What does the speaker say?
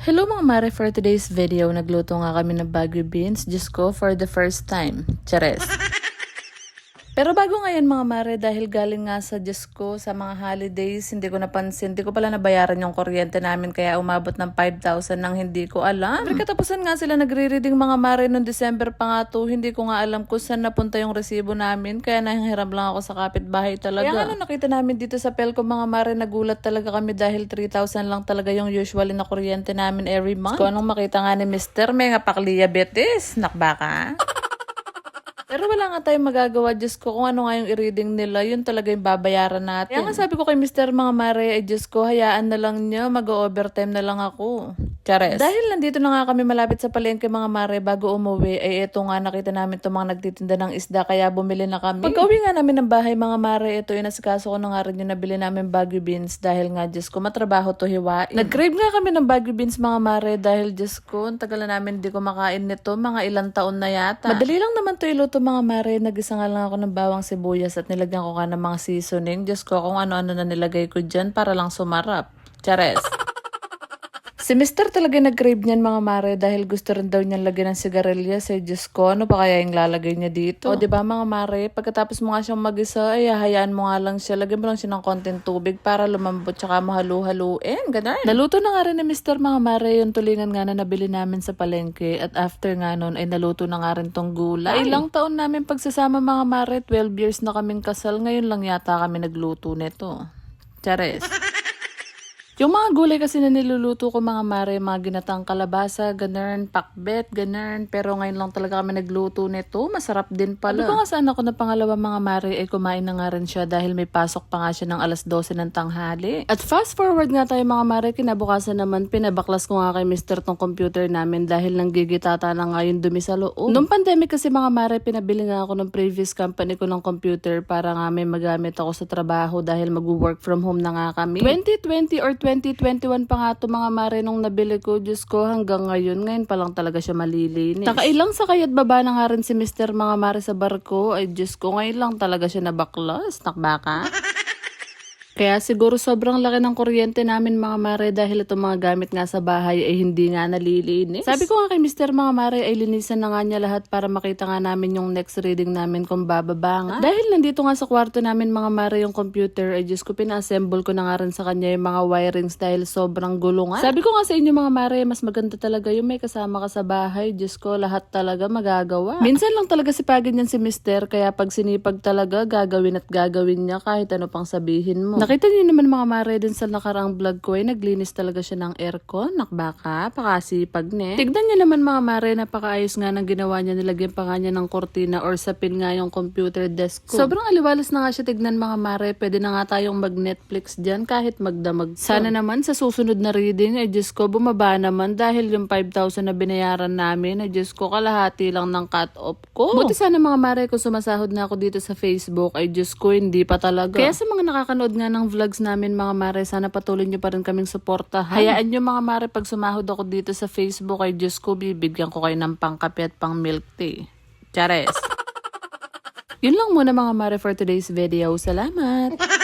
Hello mga mare, for today's video, nagluto nga kami ng Baguio beans, Diyos ko, for the first time. Chares. Pero bago ngayon mga mare, dahil galing nga sa Diyos ko, sa mga holidays, hindi ko napansin, hindi ko pala nabayaran yung kuryente namin, kaya umabot ng 5,000 nang hindi ko alam. Pero katapusan nga sila nagre-reading mga mare noong December pa nga to, hindi ko nga alam kung saan napunta yung resibo namin, kaya nahihiram lang ako sa kapitbahay talaga. Kaya nga nung nakita namin dito sa Pelco mga mare, nagulat talaga kami dahil 3,000 lang talaga yung usual na kuryente namin every month. Kung anong makita nga ni Mr. May nga pakliya betis, nakbaka. Pero wala nga tayong magagawa, Diyos ko, kung ano nga yung i-reading nila, yun talaga yung babayaran natin. Kaya nga sabi ko kay Mr. Mga Mare, ay Diyos ko, hayaan na lang niyo, mag-overtime na lang ako. Chares. Dahil nandito na nga kami malapit sa palengke mga mare bago umuwi, ay eto nga nakita namin itong mga nagtitinda ng isda kaya bumili na kami. Pag uwi nga namin ng bahay mga mare, ito yung nasikaso ko na nga rin yung nabili namin Baguio beans dahil nga Diyos ko matrabaho to hiwain. Nag-crave nga kami ng Baguio beans mga mare dahil Diyos ko, ang tagal na namin hindi ko makain nito, mga ilang taon na yata. Madali lang naman to iluto mga mare, nagisa nga lang ako ng bawang sibuyas at nilagyan ko ka ng mga seasoning. Diyos ko kung ano-ano na nilagay ko dyan para lang sumarap. Chares. Si Mr. talaga nag-crave niyan mga mare dahil gusto rin daw niyang lagyan ng sigarilyas. Eh, Diyos ko, ano pa kaya yung lalagay niya dito? O, di ba mga mare, pagkatapos mo nga siyang mag-isa, ay hayaan mo nga lang siya. Lagyan mo lang siya ng konting tubig para lumambot tsaka mahalu-haluin. Ganun. Naluto na nga rin ni Mr. mga mare yung tulingan nga na nabili namin sa palengke. At after nga nun, ay naluto na nga rin tong gulay. Ilang taon namin pagsasama mga mare, 12 years na kaming kasal. Ngayon lang yata kami nagluto nito. Chares. Yung mga gulay kasi na niluluto ko mga mare, mga ginatang kalabasa, ganern, pakbet, ganern. Pero ngayon lang talaga kami nagluto nito. Masarap din pala. Sabi ko nga saan ako na pangalawa mga mare, ay kumain na nga rin siya dahil may pasok pa nga siya ng alas 12 ng tanghali. At fast forward nga tayo mga mare, kinabukasan naman, pinabaklas ko nga kay Mr. tong computer namin dahil nang gigitata na nga yung dumi sa loob. Nung pandemic kasi mga mare, pinabili nga ako ng previous company ko ng computer para nga may magamit ako sa trabaho dahil mag-work from home na nga kami. 2020 or 2021 pa nga to mga mare nung nabili ko. Diyos ko, hanggang ngayon, ngayon pa lang talaga siya malilinis. Nakailang sakay at baba na nga rin si Mr. mga mare sa barko. Ay Diyos ko, ngayon lang talaga siya nabaklas. Nakbaka. Kaya siguro sobrang laki ng kuryente namin mga mare dahil itong mga gamit nga sa bahay ay hindi nga nalilinis. Sabi ko nga kay Mr. mga mare ay linisan na nga niya lahat para makita nga namin yung next reading namin kung bababa nga. Dahil nandito nga sa kwarto namin mga mare yung computer ay Diyos ko pina-assemble ko na nga rin sa kanya yung mga wirings dahil sobrang gulo nga. Sabi ko nga sa inyo mga mare mas maganda talaga yung may kasama ka sa bahay. Diyos ko lahat talaga magagawa. Minsan lang talaga sipagin yan si Mr. kaya pag sinipag talaga gagawin at gagawin niya kahit ano pang sabihin mo. Nakita niyo naman mga mare din sa nakarang vlog ko ay naglinis talaga siya ng aircon. Nakbaka, pakasipag ne. Tignan niyo naman mga mare, napakaayos nga ng ginawa niya. Nilagyan pa nga niya ng kortina or sapin nga yung computer desk ko. Sobrang aliwalas na nga siya tignan mga mare. Pwede na nga tayong mag-Netflix dyan kahit magdamag. Sana naman sa susunod na reading ay Diyos ko bumaba naman dahil yung 5,000 na binayaran namin ay Diyos ko kalahati lang ng cut-off ko. Buti sana mga mare kung sumasahod na ako dito sa Facebook ay Diyos ko hindi pa talaga. Kaya sa mga nakakanood nga ng vlogs namin mga mare, sana patuloy nyo pa rin kaming suportahan. Hayaan nyo mga mare, pag sumahod ako dito sa Facebook ay Diyos ko, bibigyan ko kayo ng pangkape at pang milk tea. Chares. Yun lang muna mga mare for today's video. Salamat!